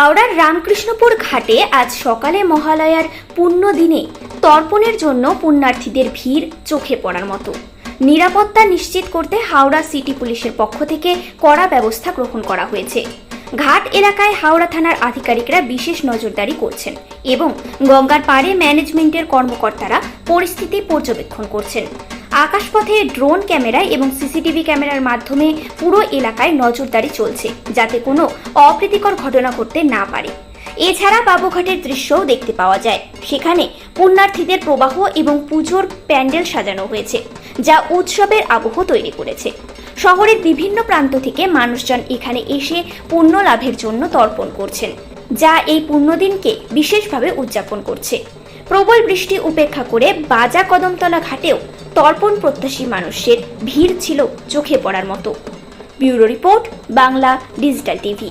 হাওড়ার রামকৃষ্ণপুর ঘাটে আজ সকালে মহালয়ার পুণ্য দিনে তর্পণের জন্য পুণ্যার্থীদের ভিড় চোখে পড়ার মতো। নিরাপত্তা নিশ্চিত করতে হাওড়া সিটি পুলিশের পক্ষ থেকে কড়া ব্যবস্থা গ্রহণ করা হয়েছে। ঘাট এলাকায় হাওড়া থানার আধিকারিকরা বিশেষ নজরদারি করছেন এবং গঙ্গার পাড়ে ম্যানেজমেন্টের কর্মকর্তারা পরিস্থিতি পর্যবেক্ষণ করছেন। আকাশপথে ড্রোন ক্যামেরা এবং সিসিটিভি ক্যামেরার মাধ্যমে পুরো এলাকায় নজরদারি চলছে, যাতে কোনো অপ্রীতিকর ঘটনা ঘটতে না পারে। এছাড়া বাবুঘাটের দৃশ্যও দেখতে পাওয়া যায়। সেখানে পুণ্যার্থীদের প্রবাহ এবং পুজোর প্যান্ডেল সাজানো হয়েছে, যা উৎসবের আবহ তৈরি করেছে। শহরের বিভিন্ন প্রান্ত থেকে মানুষজন এখানে এসে পুণ্য লাভের জন্য তর্পণ করছেন, যা এই পুণ্যদিনকে বিশেষভাবে উদযাপন করছে। প্রবল বৃষ্টি উপেক্ষা করে বাজা কদমতলা ঘাটেও তর্পণ প্রত্যাশী মানুষের ভিড় ছিল চোখে পড়ার মতো। Bureau report Bangla digital TV.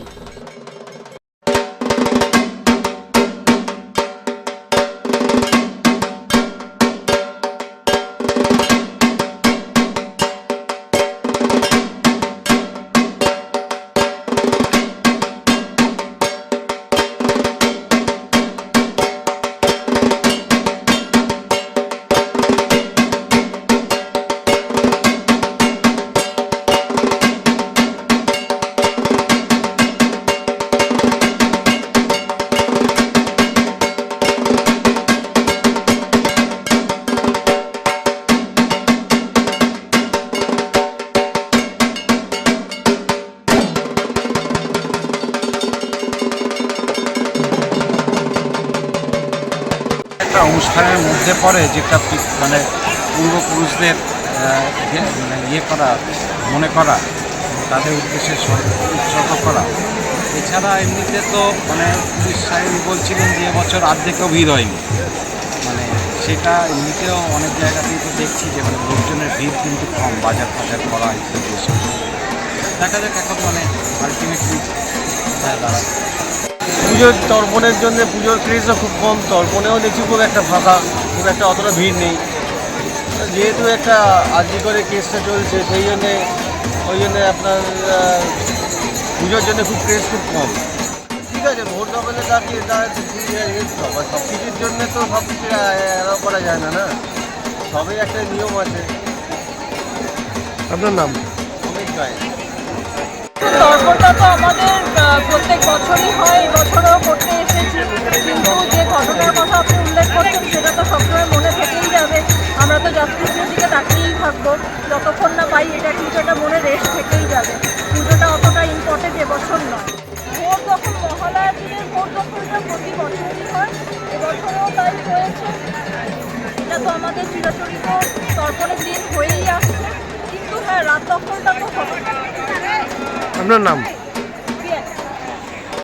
একটা অনুষ্ঠানের মধ্যে পড়ে যেটা মানে পূর্বপুরুষদের আহ, মানে ইয়ে করা মনে করা তাদের উদ্দেশ্যে উৎসর্গ করা। এছাড়া এমনিতে তো মানে পুলিশ সাহেব বলছিলেন যে এবছর অর্ধেকও ভিড় হয়নি। মানে সেটা এমনিতেও অনেক জায়গাতেই তো দেখছি যে মানে লোকজনের ভিড় কিন্তু কম বাজার ফাজার করা ইত্যাদি দেখা যাক এখন মানে আলটিমেটলি দাঁড়ায় পুজোর তর্পণের জন্য পুজোর ক্রেজও খুব কম তর্পণেও দেখছি খুব একটা ফাঁকা খুব একটা অতটা ভিড় নেই। যেহেতু একটা আর্জি করে কেসটা চলছে সেই জন্যে ওই জন্যে আপনার পুজোর জন্য খুব ক্রেজ খুব কম। ঠিক আছে ভোট দখলে দাঁড়িয়ে সবাই সব কিছুর জন্যে তো সব কিছু অ্যালাউ করা যায় না না? সবই একটা নিয়ম আছে। আপনার নাম? অমিত রায়। তর্পণটা তো আমাদের থাকব যতক্ষণ না পাই এটা কিন্তু মনে রেস্ট থেকেই যাবে। পুজোটা অতটা ইম্পর্টেন্ট এবছর নয়। ভোট যখন মহালয়া দিনের ভোট দখলটা প্রতি বছরই হয়, এবছরেও তাই হয়েছে। এটা তো আমাদের চিরাচরিত তর্পণের দিন হয়েই আসছে। কিন্তু হ্যাঁ রাত দখলটা তো হবে। আপনার নাম?